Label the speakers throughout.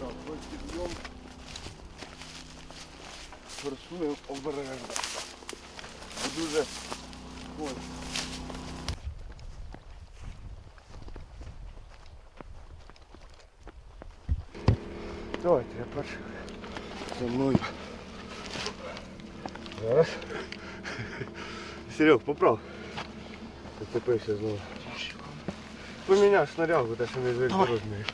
Speaker 1: Так, ось підйом. Форсуємо обережно. Бо Дуже ось. Давайте я перший. За мною. Зараз. Серег, поправ. Зацепився знову. Поміняв снарягу, те, що не розмір.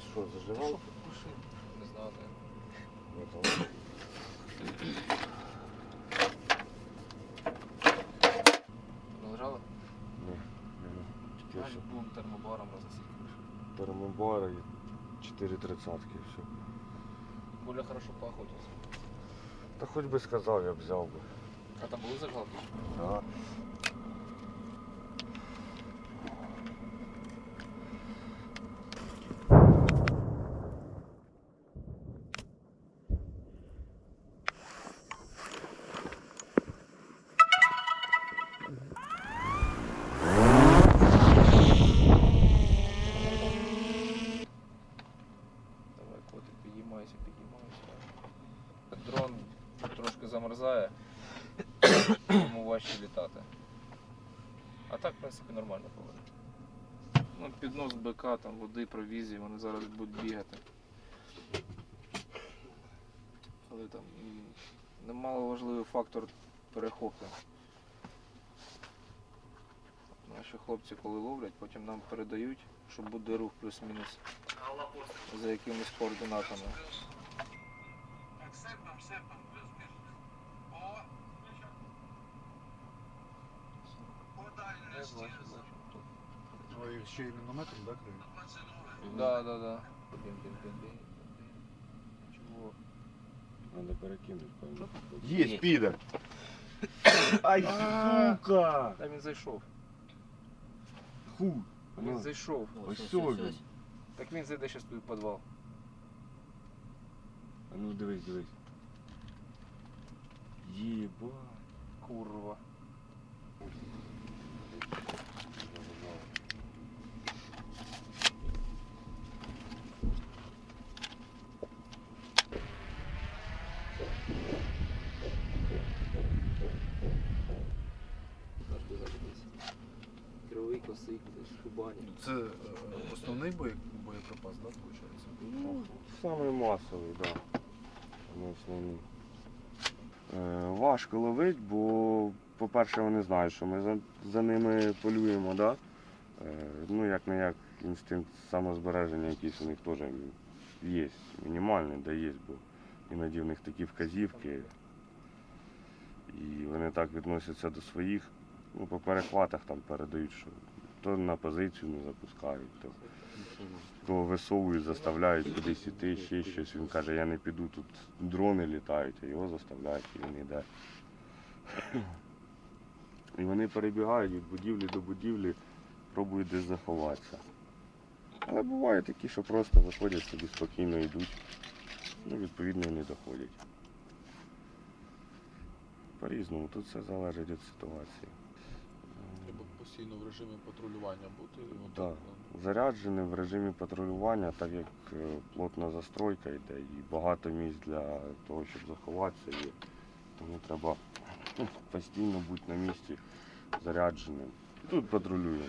Speaker 1: У що, заживав?
Speaker 2: Не знаю. Належали?
Speaker 1: Ні, нема. Тільки що
Speaker 2: бум термобаром розсікли.
Speaker 1: термобара і 4 тридцатки і все.
Speaker 2: Буля хорошо поохотився.
Speaker 1: Та хоч би сказав, я б взяв би.
Speaker 2: А там були зажгалки?
Speaker 1: Да.
Speaker 2: Давай, котик, підіймайся, підіймайся. Дрон трошки замерзає, тому важче літати. А так, в принципі, нормально погода. Ну, піднос БК, там води, провізії, вони зараз будуть бігати. Але там немало важливий фактор перехоплення. Наші хлопці, коли ловлять, потім нам передають, що буде рух плюс-мінус за якимись координатами. Я бачу, бачу. Тут.
Speaker 3: Ой, ще й мінометром, да, криють?
Speaker 2: Да, да, да. Бін, бін, бін, бін, бін. Чого?
Speaker 4: Надо перекинути, певно.
Speaker 1: Є, підер. Ай, сука!
Speaker 2: Та він зайшов.
Speaker 1: Ху.
Speaker 2: Він
Speaker 1: Ну,
Speaker 2: зайшов.
Speaker 1: ось сьогодні.
Speaker 2: Так він зайде зараз тобі в підвал.
Speaker 4: А ну дивись, дивись. Єба.
Speaker 2: Курва.
Speaker 3: Це е, основний бой, боєприпас, да, виходить?
Speaker 1: Ну, самий масовий, так. Да. Самий основний. Е, важко ловити, бо, по-перше, вони знають, що ми за, за ними полюємо, да? Е, ну, як не як інстинкт самозбереження якийсь у них теж є. Мінімальний, да є, бо іноді в них такі вказівки. І вони так відносяться до своїх. Ну, по перехватах там передають, що то на позицію не запускають, то кого висовують, заставляють кудись іти, ще щось. Він каже, я не піду, тут дрони літають, а його заставляють, і він йде. І вони перебігають від будівлі до будівлі, пробують десь заховатися. Але буває такі, що просто виходять собі спокійно йдуть, ну, відповідно, і не доходять. По-різному, тут все залежить від ситуації.
Speaker 3: Постійно в режимі патрулювання бути.
Speaker 1: Так. Заряджений в режимі патрулювання, так як е, плотна застройка йде і багато місць для того, щоб заховатися є. Тому треба постійно бути на місці зарядженим. І Тут патрулюємо.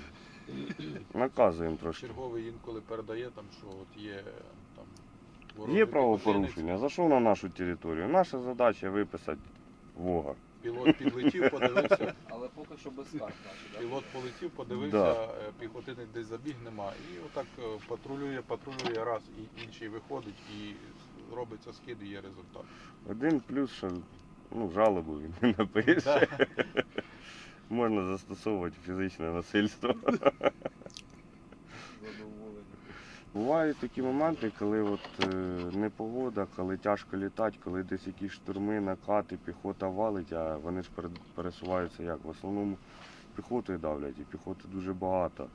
Speaker 1: Наказуємо трошки.
Speaker 3: Черговий інколи передає, там, що от є там ворожий
Speaker 1: Є правопорушення, зайшов на нашу територію. Наша задача виписати вога.
Speaker 3: Пілот підлетів, подивився,
Speaker 2: Але поки що без карт
Speaker 3: пілот полетів, подивився,
Speaker 1: Да.
Speaker 3: е, піхотинець десь забіг нема. І отак е, патрулює, патрулює раз, і інший виходить і робиться скид, і є результат.
Speaker 1: Один плюс, що ну, жалобу він не напише. Можна застосовувати фізичне насильство. Бувають такі моменти, коли от, е, непогода, коли тяжко літати, коли десь якісь штурми, накати, піхота валить, а вони ж пересуваються як? В основному піхотою давлять, і піхоти дуже багато.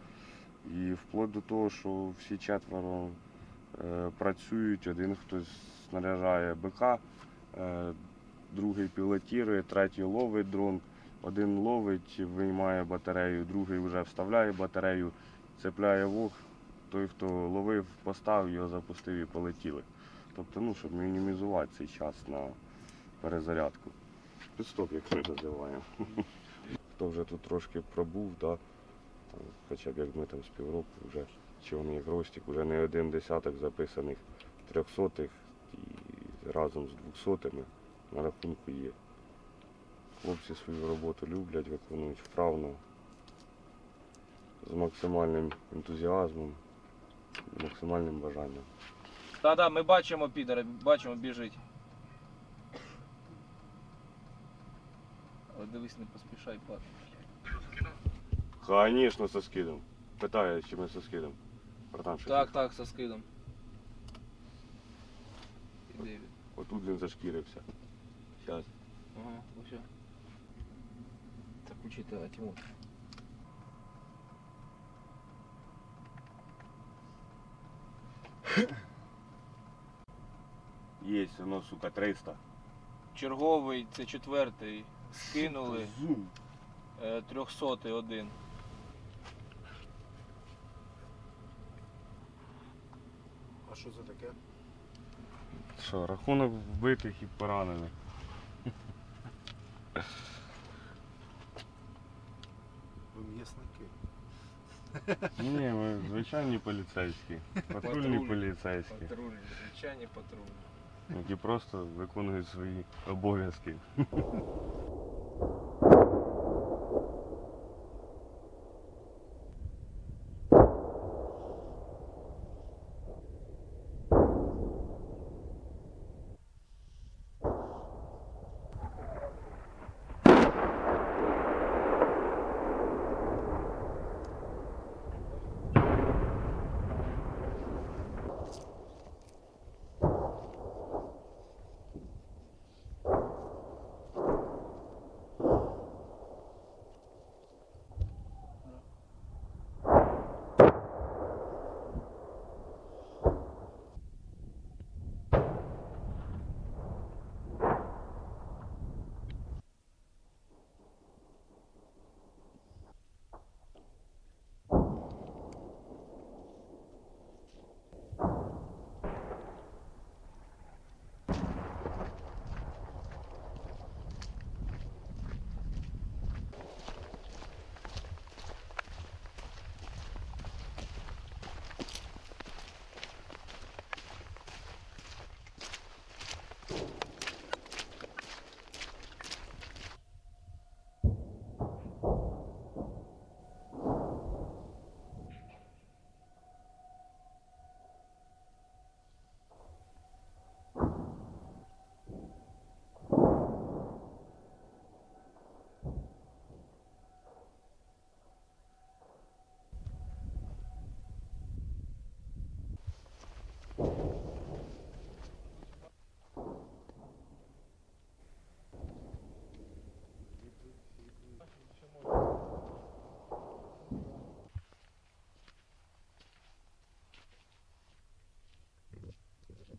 Speaker 1: І вплоть до того, що всі четверо е, працюють, один хтось снаряжає БК, е, другий пілотірує, третій ловить дрон, один ловить, виймає батарею, другий вже вставляє батарею, цепляє вог, той, хто ловив, поставив, його запустив і полетіли. Тобто, ну, щоб мінімізувати цей час на перезарядку. Підстоп, як ми називаємо. Хто вже тут трошки пробув, да, хоча б як ми там з півроку вже, чи вони як Ростік, вже не один десяток записаних трьохсотих і разом з двохсотими на рахунку є. Хлопці свою роботу люблять, виконують вправно, з максимальним ентузіазмом, максимальним бажанням.
Speaker 2: Та-да, ми бачимо підера, бачимо, біжить. Але дивись, не поспішай, пап.
Speaker 1: Звісно, со скидом. Питає, чи ми со скидом. Братан, що
Speaker 2: Так, так, со скидом. Іди він.
Speaker 1: Отут він зашкірився. Зараз.
Speaker 2: Ага, ось. Так учити, а Тимур.
Speaker 1: Є, воно, сука, 300.
Speaker 2: Черговий, це четвертий. Скинули.
Speaker 1: Зум.
Speaker 2: Е, Трьохсотий один.
Speaker 3: А що це таке?
Speaker 1: Що, рахунок вбитих і поранених.
Speaker 3: Ви м'ясники.
Speaker 1: Ні, ми звичайні поліцейські. Патрульні. поліцейські.
Speaker 2: Патрульні, звичайні патрульні.
Speaker 1: Які просто виконують свої обов'язки.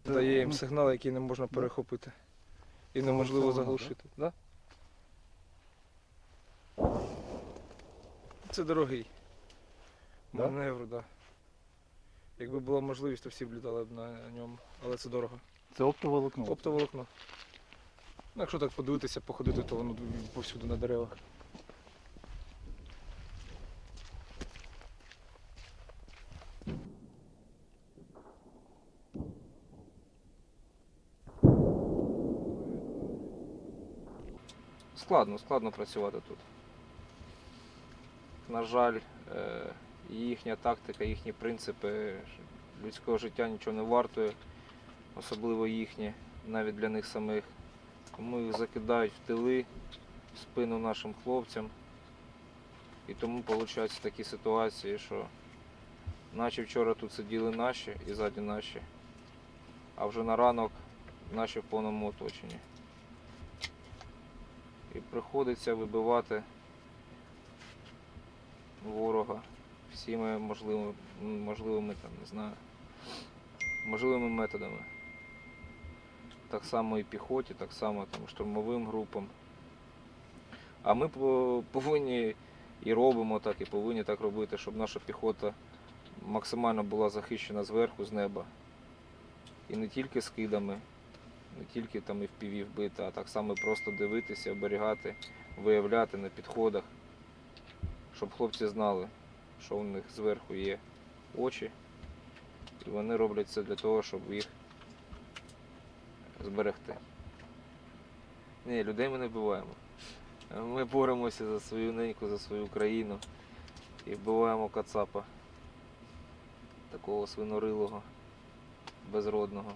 Speaker 2: Дає їм сигнал, який не можна перехопити. І неможливо заглушити. Да? Це дорогий. Маневр, так. Да. Якби була можливість, то всі б літали б на ньому. Але це дорого.
Speaker 5: Це оптоволокно.
Speaker 2: Оптоволокно. Ну, якщо так подивитися, походити, то воно повсюди на деревах. Складно, складно працювати тут. На жаль, е, їхня тактика, їхні принципи людського життя нічого не вартує, особливо їхні, навіть для них самих. Тому їх закидають в тили, в спину нашим хлопцям. І тому виходять такі ситуації, що наче вчора тут сиділи наші і ззаді наші, а вже на ранок наші в повному оточенні. І приходиться вибивати ворога всіми можливими, можливими там, не знаю, можливими методами. Так само і піхоті, так само там, штурмовим групам. А ми повинні і робимо так, і повинні так робити, щоб наша піхота максимально була захищена зверху, з неба. І не тільки скидами, не тільки там і в піві вбита, а так само просто дивитися, оберігати, виявляти на підходах, щоб хлопці знали, що у них зверху є очі, і вони роблять це для того, щоб їх зберегти. Ні, людей ми не вбиваємо. Ми боремося за свою неньку, за свою країну і вбиваємо кацапа, такого свинорилого, безродного.